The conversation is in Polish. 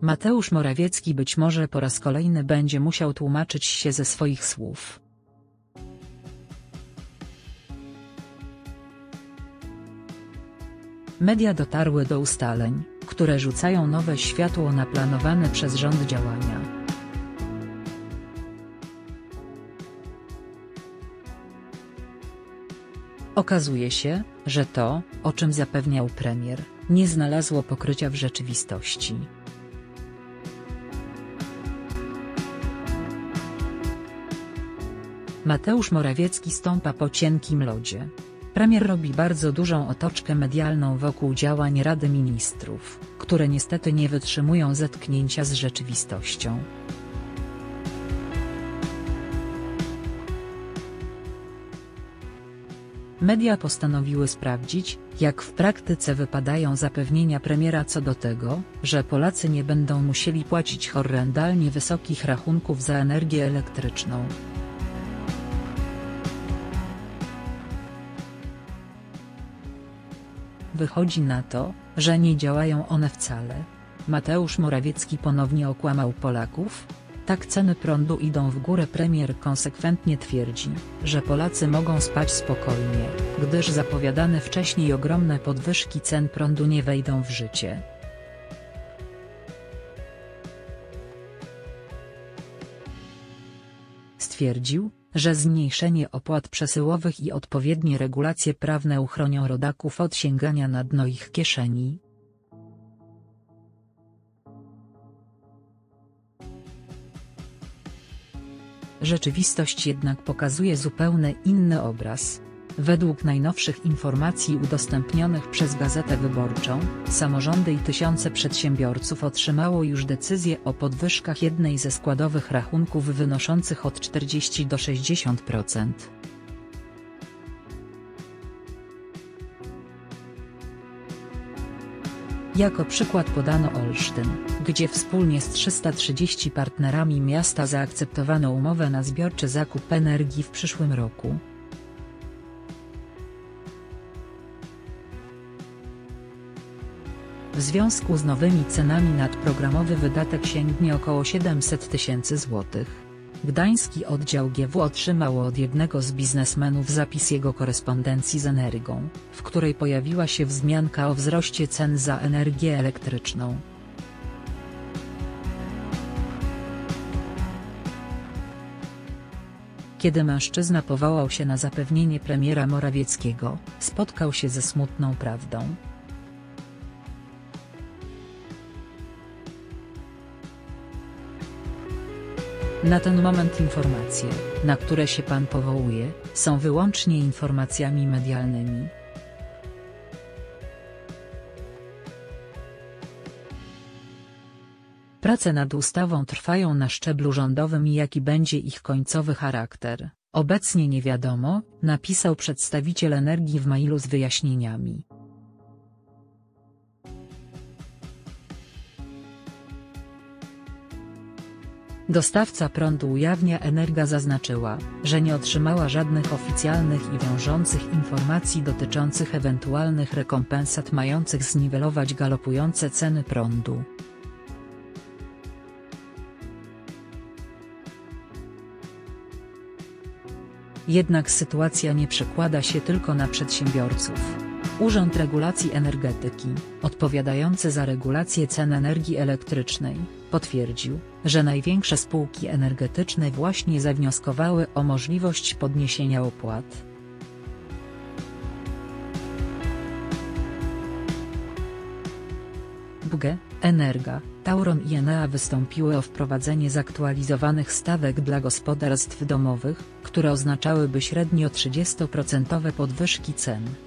Mateusz Morawiecki być może po raz kolejny będzie musiał tłumaczyć się ze swoich słów. Media dotarły do ustaleń, które rzucają nowe światło na planowane przez rząd działania. Okazuje się, że to, o czym zapewniał premier, nie znalazło pokrycia w rzeczywistości. Mateusz Morawiecki stąpa po cienkim lodzie. Premier robi bardzo dużą otoczkę medialną wokół działań Rady Ministrów, które niestety nie wytrzymują zetknięcia z rzeczywistością. Media postanowiły sprawdzić, jak w praktyce wypadają zapewnienia premiera co do tego, że Polacy nie będą musieli płacić horrendalnie wysokich rachunków za energię elektryczną. Wychodzi na to, że nie działają one wcale. Mateusz Morawiecki ponownie okłamał Polaków? Tak ceny prądu idą w górę premier konsekwentnie twierdzi, że Polacy mogą spać spokojnie, gdyż zapowiadane wcześniej ogromne podwyżki cen prądu nie wejdą w życie. Stwierdził, że zmniejszenie opłat przesyłowych i odpowiednie regulacje prawne uchronią rodaków od sięgania na dno ich kieszeni. Rzeczywistość jednak pokazuje zupełnie inny obraz. Według najnowszych informacji udostępnionych przez Gazetę Wyborczą, samorządy i tysiące przedsiębiorców otrzymało już decyzję o podwyżkach jednej ze składowych rachunków wynoszących od 40 do 60%. Jako przykład podano Olsztyn, gdzie wspólnie z 330 partnerami miasta zaakceptowano umowę na zbiorczy zakup energii w przyszłym roku. W związku z nowymi cenami nadprogramowy wydatek sięgnie około 700 tysięcy złotych. Gdański oddział GW otrzymał od jednego z biznesmenów zapis jego korespondencji z Energą, w której pojawiła się wzmianka o wzroście cen za energię elektryczną. Kiedy mężczyzna powołał się na zapewnienie premiera Morawieckiego, spotkał się ze smutną prawdą. Na ten moment informacje, na które się pan powołuje, są wyłącznie informacjami medialnymi. Prace nad ustawą trwają na szczeblu rządowym i jaki będzie ich końcowy charakter, obecnie nie wiadomo, napisał przedstawiciel Energii w mailu z wyjaśnieniami. Dostawca prądu ujawnia Energa zaznaczyła, że nie otrzymała żadnych oficjalnych i wiążących informacji dotyczących ewentualnych rekompensat mających zniwelować galopujące ceny prądu. Jednak sytuacja nie przekłada się tylko na przedsiębiorców. Urząd Regulacji Energetyki, odpowiadający za regulację cen energii elektrycznej, potwierdził, że największe spółki energetyczne właśnie zawnioskowały o możliwość podniesienia opłat. BG, Energa, Tauron i Enea wystąpiły o wprowadzenie zaktualizowanych stawek dla gospodarstw domowych, które oznaczałyby średnio 30% podwyżki cen.